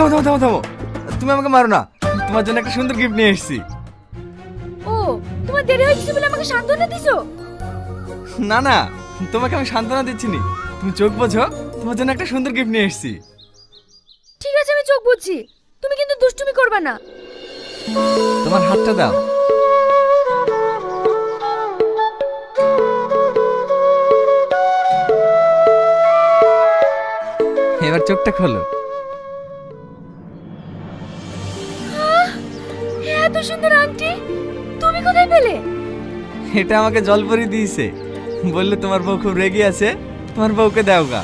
থামো থামো থামো থামো। তুমি আমাকে মারো না। তোমার জন্য একটা সুন্দর গিফট নিয়ে এসেছি। ও তোমার দেরি হয়েছে বলে আমাকে সান্ত্বনা দিছো? না না তোমাকে আমি সান্ত্বনা দিচ্ছি নি তুমি চোখ বোঝো তোমার জন্য একটা সুন্দর গিফট নিয়ে এসেছি। ঠিক আছে আমি চোখ বুঝছি। তুমি কিন্তু দুষ্টুমি করবে না। তোমার হাতটা দাও। এবার চোখটা খোলো। এত সুন্দর আংটি। তুমি কোথায় পেলে? এটা আমাকে জল পরি দিয়েছে। বললে তোমার বউ খুব রেগে আছে। তোমার বউকে দাও গা।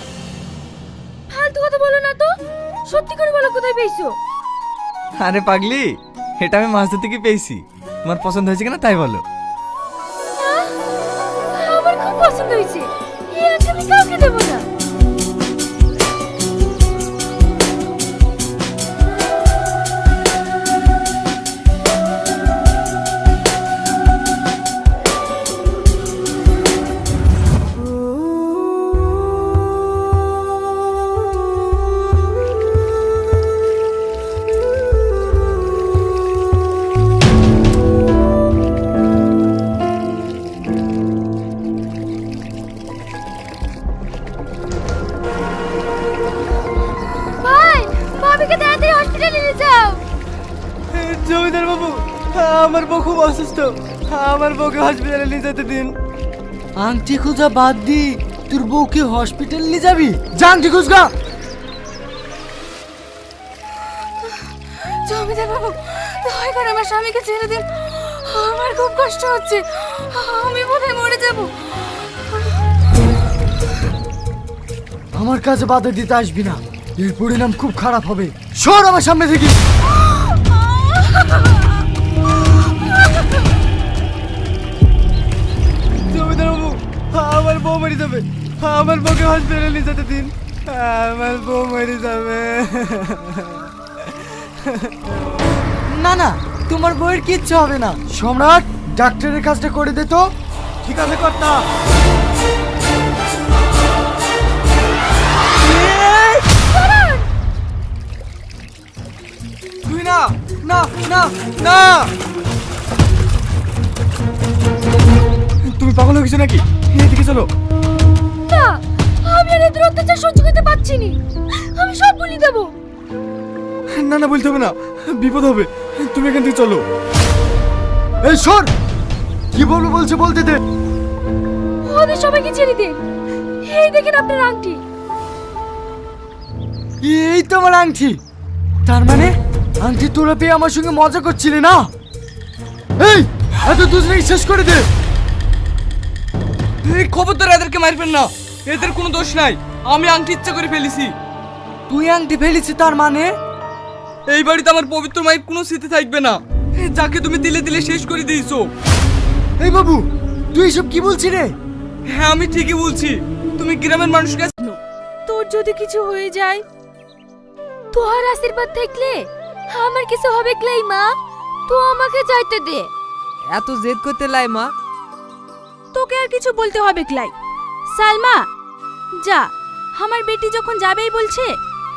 ফালতু কথা বলো না তো। সত্যি করে বলো কোথায় পেয়েছ? আরে পাগলি এটা আমি মাছ ধরতে কি পেয়েছি। তোমার পছন্দ হয়েছে কিনা তাই বলো। আমার বউ খুব অসুস্থ। আমার বউকে হসপিটালে নিয়ে যেতে দিন। আংটি খোঁজা বাদ দি তোর বউকে হসপিটাল নিয়ে যাবি। যা আংটি খুঁজগা জমিদার বাবু দয়া করে আমার স্বামীকে ছেড়ে দিন। আমার খুব কষ্ট হচ্ছে। আমি বোধহয় মরে যাব। আমার কাছে বাধা দিতে আসবি না। এর পরিণাম খুব খারাপ হবে। সর আমার সামনে থেকে। বউ মরে যাবে। আমার বউকে হসপিটালে নিয়ে যেতে দিন। আমার বউ মরে যাবে। না না তোমার বউয়ের কিচ্ছু হবে না। সম্রাট ডাক্তারের কাজটা করে দে তো। ঠিক আছে কর্তা। তুই না না না না। তুমি পাগল হয়ে গেছো নাকি? এদিকে চলো। করতে পারছি না আমি সব বলি দেবো। না না বলতে হবে না। বিপদ হবে। তুমি এখান থেকে চলো। এই সর! কি বলব বলছে বলতে দে। ওদের সবাইকে ছেড়ে দিন এই দেখেন আপনার আংটি। এই তো আমার আংটি। তার মানে আংটি তোরা পেয়ে আমার সঙ্গে মজা করছিলে না? এই এত দুজনেই শেষ করে দে। এই খবরদার এদেরকে মারবেন না। এদের কোনো দোষ নাই। আমি আংটি ইচ্ছা করে ফেলেছি। তুই আংটি ফেলেছি তার মানে? এই বাড়িতে আমার পবিত্র মায়ের কোনো স্মৃতি থাকবে না। যাকে তুমি দিলে দিলে শেষ করে দিয়েছ। এই বাবু তুই এসব কি বলছিস রে? হ্যাঁ আমি ঠিকই বলছি। তুমি গ্রামের মানুষকে তোর যদি কিছু হয়ে যায় তোহার আশীর্বাদ থাকলে আমার কিছু হবে ক্লাই মা? তো আমাকে যাইতে দে। এত জেদ করতে লাই মা? তোকে আর কিছু বলতে হবে ক্লাই সালমা যা। আমার বেটি যখন যাবেই বলছে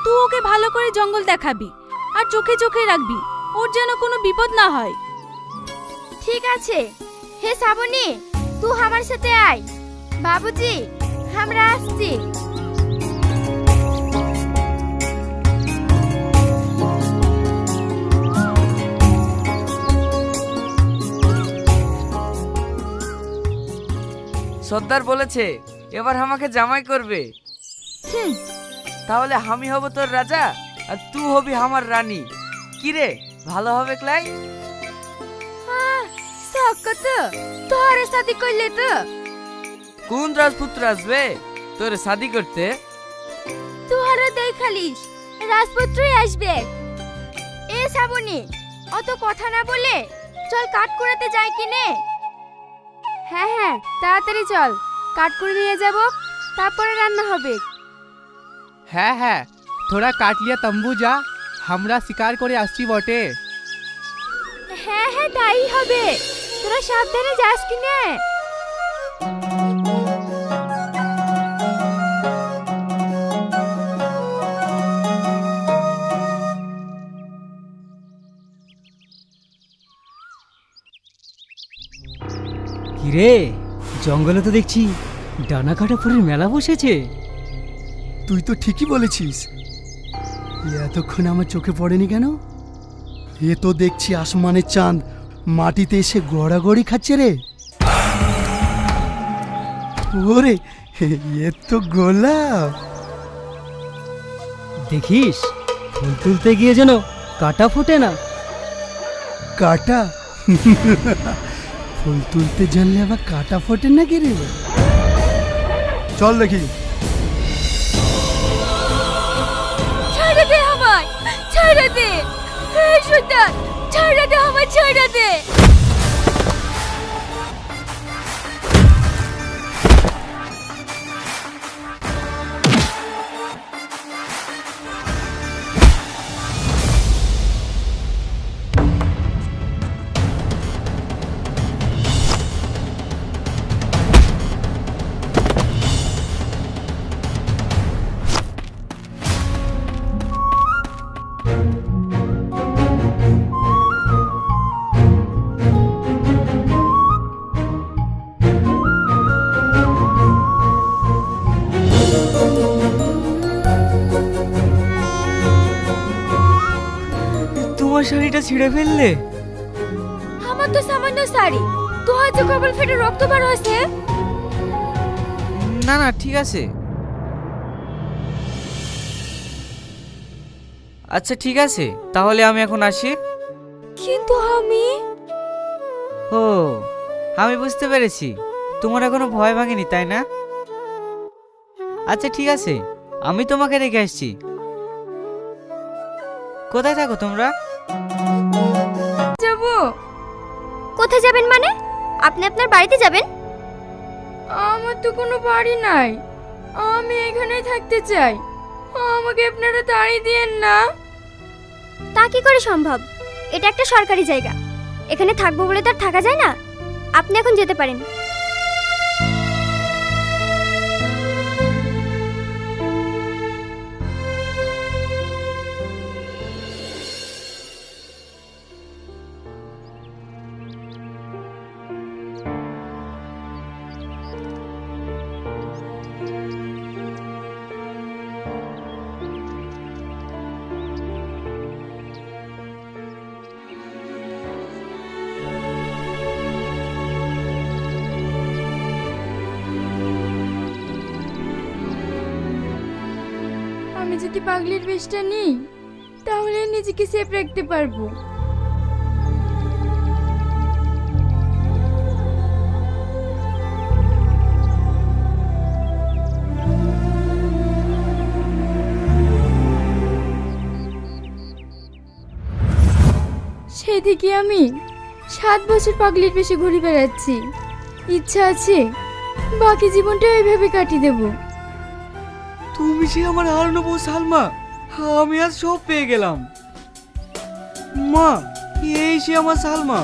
তুই ওকে ভালো করে জঙ্গল দেখাবি আর চোখে চোখে রাখবি ওর যেন কোনো বিপদ না হয়। ঠিক আছে। হে শ্রাবণী তুই আমার সাথে আয়। বাবুজি আমরা আসছি। সর্দার বলেছে এবার আমাকে জামাই করবে। তাহলে আমি হব তোর রাজা আর তুই হবি আমার রানী। কি রে ভালো হবে ক্লাই? সকত তোর সাথে করলে তো। কোন রাজপুত্র আসবে তোর শাদি করতে? তুহারা দেখালিস রাজপুত্রই আসবে। এ শ্রাবণী অত কথা না বলে চল কাট করাতে যাই কিনে হ্যাঁ হ্যাঁ তাড়াতাড়ি চল কাট করে নিয়ে যাব তারপরে রান্না হবে। হ্যাঁ হ্যাঁ। তোরা কাটলিয়া তম্বু যা। আমরা শিকার করে আসছি বটে। হ্যাঁ হ্যাঁ তাই হবে। তোরা সাবধানে যাস কি কিরে জঙ্গলে তো দেখছি ডানা কাটা ফুলের মেলা বসেছে। তুই তো ঠিকই বলেছিস। এতক্ষণ আমার চোখে পড়েনি কেন? এ তো দেখছি আসমানের চাঁদ মাটিতে এসে গড়াগড়ি খাচ্ছে রে। ওরে এ তো গোলাপ। দেখিস ফুল তুলতে গিয়ে যেন কাটা ফোটে না। কাটা? ফুল তুলতে জানলে আবার কাটা ফোটে না কি রে? চল দেখি। ছেড়ে দে। সুলতান ছেড়ে দে আমায় ছাড়া দে। তোমার শাড়িটা ছিঁড়ে ফেললে? আমার তো সামান্য শাড়ি। তো হয়তো কপাল ফেটে রক্ত বার হয়েছে? না না ঠিক আছে। আচ্ছা ঠিক আছে। তাহলে আমি এখন আসি। কিন্তু আমি? ও আমি বুঝতে পেরেছি। তোমার এখনও ভয় ভাঙেনি তাই না? আচ্ছা ঠিক আছে। আমি তোমাকে রেখে আসছি। কোথায় থাকো তোমরা? কোথায় যাবেন মানে? আপনি আপনার বাড়িতে যাবেন? আমার তো কোনো বাড়ি নাই। আমি এখানেই থাকতে চাই। আমাকে আপনারা তাড়িয়ে দিয়েন না। তা কি করে সম্ভব? এটা একটা সরকারি জায়গা। এখানে থাকব বলে তো আর থাকা যায় না। আপনি এখন যেতে পারেন। যদি পাগলির বেশটা নিই, তাহলে নিজেকে সেফ রাখতে পারব। সেদিকে আমি সাত বছর পাগলির বেশি ঘুরে বেড়াচ্ছি। ইচ্ছা আছে বাকি জীবনটা এইভাবে কাটিয়ে দেবো। তুমি সে আমার হারানো বউ সালমা। আমি আজ সব পেয়ে গেলাম। মা, এই সে আমার সালমা।